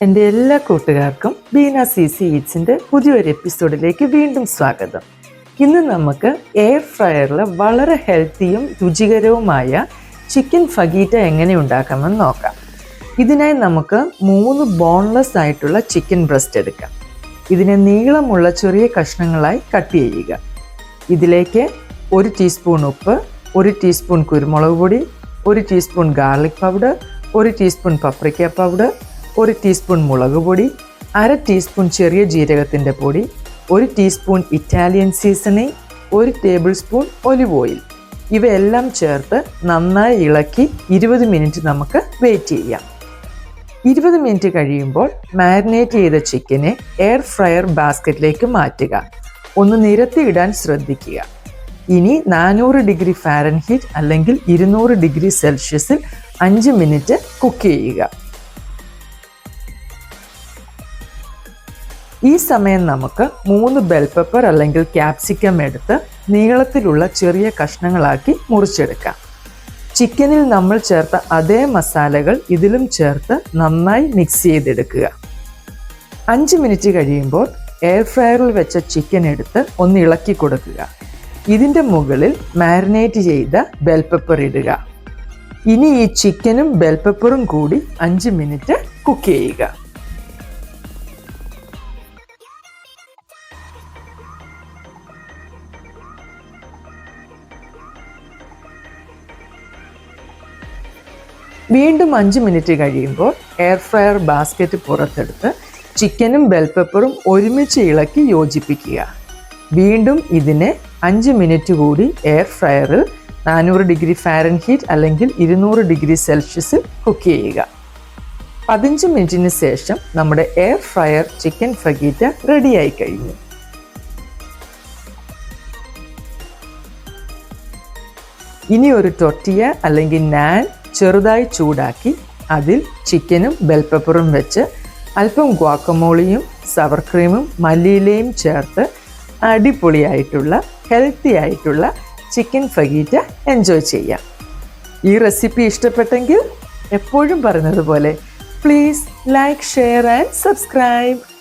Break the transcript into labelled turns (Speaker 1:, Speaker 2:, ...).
Speaker 1: എന്റെ എല്ലാ കൂട്ടുകാർക്കും ബീന സി സി ഈറ്റ്സിന്റെ പുതിയൊരു എപ്പിസോഡിലേക്ക് വീണ്ടും സ്വാഗതം. ഇന്ന് നമുക്ക് എയർ ഫ്രയറിൽ വളരെ ഹെൽത്തിയും രുചികരവുമായ ചിക്കൻ ഫഗീറ്റ എങ്ങനെ ഉണ്ടാക്കാമെന്ന് നോക്കാം. ഇതിനായി നമുക്ക് മൂന്ന് ബോൺലെസ് ആയിട്ടുള്ള ചിക്കൻ ബ്രസ്റ്റ് എടുക്കാം. ഇതിനെ നീളമുള്ള ചെറിയ കഷ്ണങ്ങളായി കട്ട് ചെയ്യുക. ഇതിലേക്ക് ഒരു ടീസ്പൂൺ ഉപ്പ് ഒരു ടീസ്പൂൺ കുരുമുളക് പൊടി ഒരു ടീസ്പൂൺ ഗാർലിക് പൗഡർ ഒരു ടീസ്പൂൺ പപ്രിക്ക പൗഡർ ഒരു ടീസ്പൂൺ മുളക് പൊടി അര ടീസ്പൂൺ ചെറിയ ജീരകത്തിന്റെ പൊടി ഒരു ടീസ്പൂൺ ഇറ്റാലിയൻ സീസണിങ് ഒരു ടേബിൾ സ്പൂൺ ഒലിവ് ഓയിൽ ഇവയെല്ലാം ചേർത്ത് നന്നായി ഇളക്കി ഇരുപത് മിനിറ്റ് നമുക്ക് വെയിറ്റ് ചെയ്യാം. ഇരുപത് മിനിറ്റ് കഴിയുമ്പോൾ മാരിനേറ്റ് ചെയ്ത ചിക്കനെ എയർ ഫ്രയർ ബാസ്ക്കറ്റിലേക്ക് മാറ്റുക. ഒന്ന് നിരത്തിയിടാൻ ശ്രദ്ധിക്കുക. ഇനി നാനൂറ് ഡിഗ്രി ഫാരൻഹീറ്റ് അല്ലെങ്കിൽ ഇരുന്നൂറ് ഡിഗ്രി സെൽഷ്യസിൽ അഞ്ച് മിനിറ്റ് കുക്ക് ചെയ്യുക. ഈ സമയം നമുക്ക് മൂന്ന് ബെൽ പെപ്പർ അല്ലെങ്കിൽ ക്യാപ്സിക്കം എടുത്ത് നീളത്തിലുള്ള ചെറിയ കഷ്ണങ്ങളാക്കി മുറിച്ചെടുക്കാം. ചിക്കനിൽ നമ്മൾ ചേർത്ത അതേ മസാലകൾ ഇതിലും ചേർത്ത് നന്നായി മിക്സ് ചെയ്തെടുക്കുക. അഞ്ച് മിനിറ്റ് കഴിയുമ്പോൾ എയർ ഫ്രയറിൽ വെച്ച ചിക്കൻ എടുത്ത് ഒന്ന് ഇളക്കി കൊടുക്കുക. ഇതിന്റെ മുകളിൽ മാരിനേറ്റ് ചെയ്ത ബെൽ പെപ്പർ ഇടുക. ഇനി ഈ ചിക്കനും ബെൽ പെപ്പറും കൂടി അഞ്ച് മിനിറ്റ് കുക്ക് ചെയ്യുക. വീണ്ടും അഞ്ച് മിനിറ്റ് കഴിയുമ്പോൾ എയർ ഫ്രയർ ബാസ്ക്കറ്റ് പുറത്തെടുത്ത് ചിക്കനും ബെൽ പെപ്പറും ഒരുമിച്ച് ഇളക്കി യോജിപ്പിക്കുക. വീണ്ടും ഇതിനെ അഞ്ച് മിനിറ്റ് കൂടി എയർ ഫ്രയറിൽ നാനൂറ് ഡിഗ്രി ഫാരൻഹീറ്റ് അല്ലെങ്കിൽ ഇരുന്നൂറ് ഡിഗ്രി സെൽഷ്യസിൽ കുക്ക് ചെയ്യുക. പതിനഞ്ച് മിനിറ്റിന് ശേഷം നമ്മുടെ എയർ ഫ്രയർ ചിക്കൻ ഫഗീറ്റ റെഡിയായി കഴിഞ്ഞു. ഇനി ഒരു ടൊട്ടിയ അല്ലെങ്കിൽ നാൻ ചെറുതായി ചൂടാക്കി അതിൽ ചിക്കനും ബെൽ പെപ്പറും വെച്ച് അല്പം ഗ്വാക്കമോളിയും സവർ ക്രീമും മല്ലിയിലയും ചേർത്ത് അടിപൊളിയായിട്ടുള്ള ഹെൽത്തി ആയിട്ടുള്ള ചിക്കൻ ഫഗീറ്റ എൻജോയ് ചെയ്യാം. ഈ റെസിപ്പി ഇഷ്ടപ്പെട്ടെങ്കിൽ എപ്പോഴും പറഞ്ഞതുപോലെ പോലെ please like share and subscribe